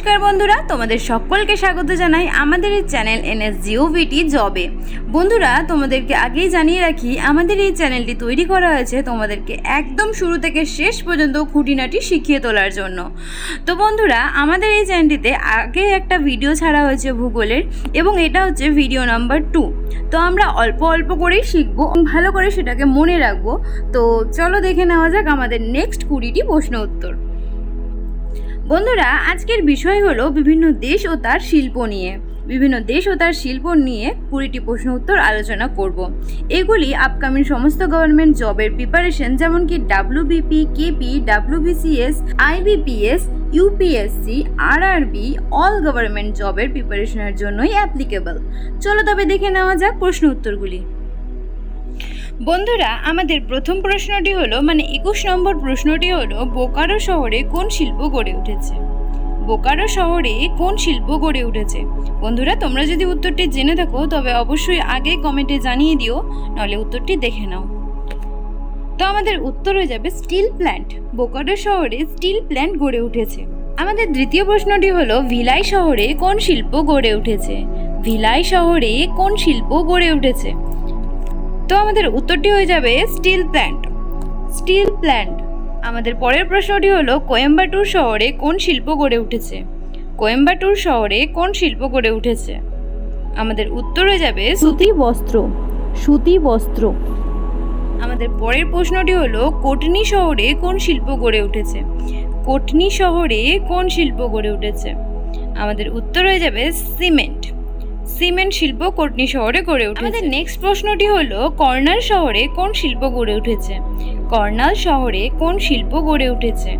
নমস্কার বন্ধুরা, তোমাদের সকলকে স্বাগত জানাই আমাদের এই চ্যানেল এনএস জিওভিটি জবে। বন্ধুরা, তোমাদেরকে আগেই জানিয়ে রাখি, আমাদের এই চ্যানেলটি তৈরি করা হয়েছে তোমাদেরকে একদম শুরু থেকে শেষ পর্যন্ত খুঁটিনাটি শিখিয়ে তোলার জন্য। তো বন্ধুরা, আমাদের এই চ্যানেলটিতে আগে একটা ভিডিও ছাড়া হয়েছে ভূগোলের, এবং এটা হচ্ছে ভিডিও নাম্বার টু। তো আমরা অল্প অল্প করেই শিখব ভালো করে সেটাকে মনে রাখব। তো চলো দেখে নেওয়া যাক আমাদের নেক্সট কুড়িটি প্রশ্ন উত্তর। বন্ধুরা, আজকের বিষয় হলো বিভিন্ন দেশ ও তার শিল্প নিয়ে। বিভিন্ন দেশ ও তার শিল্প নিয়ে কুড়িটি প্রশ্ন উত্তর আলোচনা করব। এগুলি আপকামিং সমস্ত গভর্নমেন্ট জবের প্রিপারেশন যেমন কি WBP KP WBCS IBPS UPSC RRB all government জবের প্রিপারেশনের জন্যই অ্যাপ্লিকেবল চলো তবে দেখে নেওয়া যাক প্রশ্ন উত্তরগুলি। বন্ধুরা, আমাদের প্রথম প্রশ্নটি হলো মানে একুশ নম্বর প্রশ্নটি হলো, বোকারো শহরে কোন শিল্প গড়ে উঠেছে? বোকারো শহরে কোন শিল্প গড়ে উঠেছে? বন্ধুরা, তোমরা যদি উত্তরটি জেনে থাকো, তবে অবশ্যই আগে কমেন্টে জানিয়ে দিও নাহলে উত্তরটি দেখে নাও। তো আমাদের উত্তর হয়ে যাবে স্টিল প্ল্যান্ট। বোকারো শহরে স্টিল প্ল্যান্ট গড়ে উঠেছে। আমাদের দ্বিতীয় প্রশ্নটি হলো, ভিলাই শহরে কোন শিল্প গড়ে উঠেছে? ভিলাই শহরে কোন শিল্প গড়ে উঠেছে? তো আমাদের উত্তরটি হয়ে যাবে স্টিল প্ল্যান্ট। স্টিল প্ল্যান্ট আমাদের পরের প্রশ্নটি হলো কোয়েম্বাটুর শহরে কোন শিল্প গড়ে উঠেছে? কোয়েম্বাটুর শহরে কোন শিল্প গড়ে উঠেছে? আমাদের উত্তর হয়ে যাবে সুতি। বস্ত্র সুতি বস্ত্র। আমাদের পরের প্রশ্নটি হলো কোটনি শহরে কোন শিল্প গড়ে উঠেছে? কোটনি শহরে কোন শিল্প গড়ে উঠেছে? আমাদের উত্তর হয়ে যাবে সিমেন্ট। সিমেন্ট শিল্প কোটনি শহরে গড়ে উঠেছে। আমাদের নেক্সট প্রশ্নটি হলো কর্নাল শহরে কোন শিল্প গড়ে উঠেছে? কর্নাল শহরে কোন শিল্প গড়ে উঠেছে?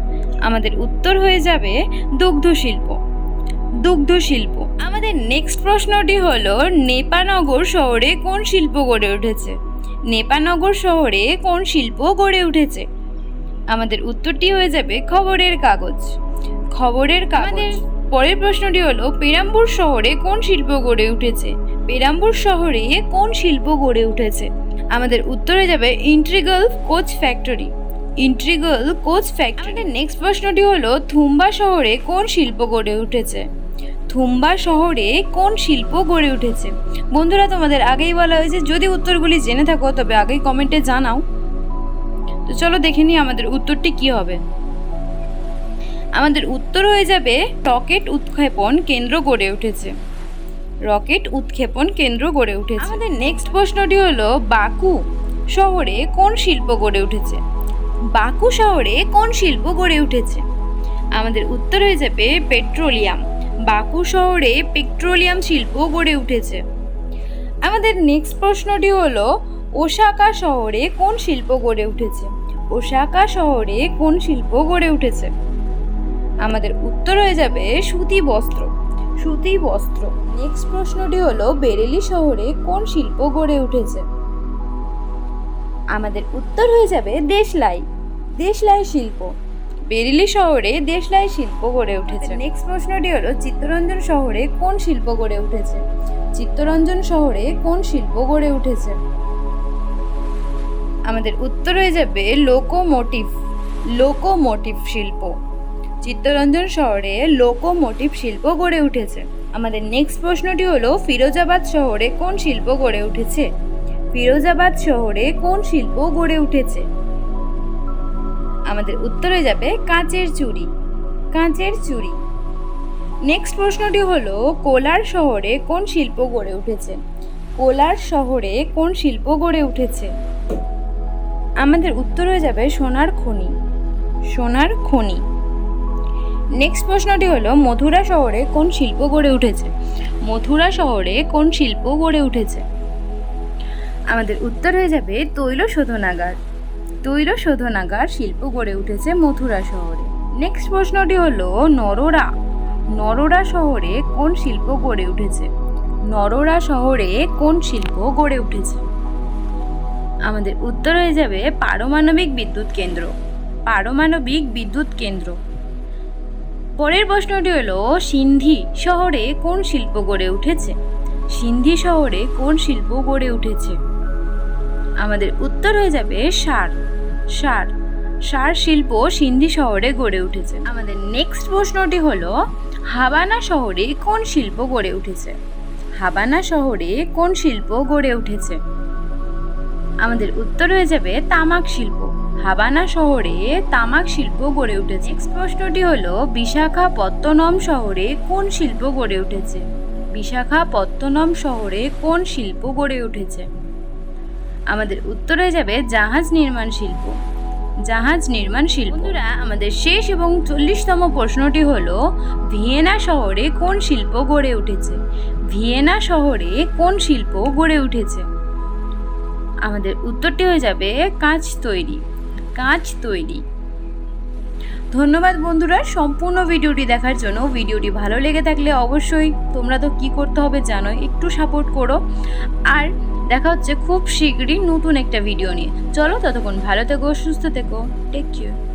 আমাদের উত্তর হয়ে যাবে দুগ্ধ শিল্প। দুগ্ধ শিল্প। আমাদের নেক্সট প্রশ্নটি হলো নেপানগর শহরে কোন শিল্প গড়ে উঠেছে? নেপানগর শহরে কোন শিল্প গড়ে উঠেছে? আমাদের উত্তরটি হয়ে যাবে খবরের কাগজ। খবরের কাগজ। পরের প্রশ্নটি হলো, পেরাম্বুর শহরে কোন শিল্প গড়ে উঠেছে? পেরাম্বুর শহরে কোন শিল্প গড়ে উঠেছে? আমাদের উত্তরে যাবে, integral coach factory. Integral coach ফ্যাক্টরির নেক্সট প্রশ্নটি হলো, থুম্বা শহরে কোন শিল্প গড়ে উঠেছে? থুম্বা শহরে কোন শিল্প গড়ে উঠেছে? বন্ধুরা, তোমাদের আগেই বলা হয়েছে, যদি উত্তরগুলি জেনে থাকো, তবে আগেই কমেন্টে জানাও। তো চলো দেখে নিই আমাদের উত্তরটি কি হবে। আমাদের উত্তর হয়ে যাবে রকেট উৎক্ষেপণ কেন্দ্র গড়ে উঠেছে। রকেট উৎক্ষেপণ কেন্দ্র গড়ে উঠেছে। আমাদের নেক্সট প্রশ্নটি হলো, বাকু শহরে কোন শিল্প গড়ে উঠেছে? বাকু শহরে কোন শিল্প গড়ে উঠেছে? আমাদের উত্তর হয়ে যাবে, পেট্রোলিয়াম। বাকু শহরে পেট্রোলিয়াম শিল্প গড়ে উঠেছে। আমাদের নেক্সট প্রশ্নটি হলো, ওসাকা শহরে কোন শিল্প গড়ে উঠেছে? ওসাকা শহরে কোন শিল্প গড়ে উঠেছে? আমাদের উত্তর হয়ে যাবে সুতি বস্ত্র। সুতি বস্ত্র। নেক্সট প্রশ্নটি হলো, বেরেলি শহরে কোন শিল্প গড়ে উঠেছে? আমাদের উত্তর হয়ে যাবে দেশলাই। দেশলাই শিল্প। বেরেলি শহরে দেশলাই শিল্প গড়ে উঠেছে। নেক্সট প্রশ্নটি হলো, চিত্তরঞ্জন শহরে কোন শিল্প গড়ে উঠেছে? চিত্তরঞ্জন শহরে কোন শিল্প গড়ে উঠেছে? আমাদের উত্তর হয়ে যাবে লোকোমোটিভ। লোকোমোটিভ শিল্প। চিত্তরঞ্জন শহরে লোকোমোটিভ শিল্প গড়ে উঠেছে। আমাদের নেক্সট প্রশ্নটি হলো, ফিরোজাবাদ শহরে কোন শিল্প গড়ে উঠেছে? ফিরোজাবাদ শহরে কোন শিল্প গড়ে উঠেছে? আমাদের উত্তরে যাবে, কাঁচের চুড়ি কাঁচের চুড়ি নেক্সট প্রশ্নটি হলো, কোলার শহরে কোন শিল্প গড়ে উঠেছে? কোলার শহরে কোন শিল্প গড়ে উঠেছে? আমাদের উত্তর হয়ে যাবে, সোনার খনি। সোনার খনি। নেক্সট প্রশ্নটি হলো, মথুরা শহরে কোন শিল্প গড়ে উঠেছে? মথুরা শহরে কোন শিল্প গড়ে উঠেছে? আমাদের উত্তর হয়ে যাবে, তৈল শোধনাগার। তৈল শোধনাগার শিল্প গড়ে উঠেছে মথুরা শহরে। নেক্সট প্রশ্নটি হলো নরোরা নরোরা শহরে কোন শিল্প গড়ে উঠেছে? নরোরা শহরে কোন শিল্প গড়ে উঠেছে? আমাদের উত্তর হয়ে যাবে, পারমাণবিক বিদ্যুৎ কেন্দ্র। পারমাণবিক বিদ্যুৎ কেন্দ্র। পরের প্রশ্নটি হলো, সিন্ধি শহরে কোন শিল্প গড়ে উঠেছে? সিন্ধি শহরে কোন শিল্প গড়ে উঠেছে? আমাদের উত্তর হয়ে যাবে সার। সার। সার শিল্প সিন্ধি শহরে গড়ে উঠেছে। আমাদের নেক্সট প্রশ্নটি হলো, হাবানা শহরে কোন শিল্প গড়ে উঠেছে? হাবানা শহরে কোন শিল্প গড়ে উঠেছে? আমাদের উত্তর হয়ে যাবে তামাক শিল্প। হাবানা শহরে তামাক শিল্প গড়ে উঠেছে। প্রশ্নটি হলো বিশাখাপত্তনম শহরে কোন শিল্প গড়ে উঠেছে? বিশাখাপত্তনম শহরে কোন শিল্প গড়ে উঠেছে? আমাদের উত্তরে যাবে জাহাজ নির্মাণ শিল্প। জাহাজ নির্মাণ শিল্প। বন্ধুরা, আমাদের শেষ এবং চল্লিশতম প্রশ্নটি হল, ভিয়েনা শহরে কোন শিল্প গড়ে উঠেছে? ভিয়েনা শহরে কোন শিল্প গড়ে উঠেছে? আমাদের উত্তরটি হয়ে যাবে কাঁচ তৈরি। কাঁচ তৈরি। ধন্যবাদ বন্ধুরা, সম্পূর্ণ ভিডিওটি দেখার জন্য। ভিডিওটি ভালো লেগে থাকলে অবশ্যই তোমরা তো কি করতে হবে জানো একটু সাপোর্ট করো। আর দেখা হচ্ছে খুব শীঘ্রই নতুন একটা ভিডিও নিয়ে। চলো ততক্ষণ ভালো থেকো, সুস্থ থেকো। Take care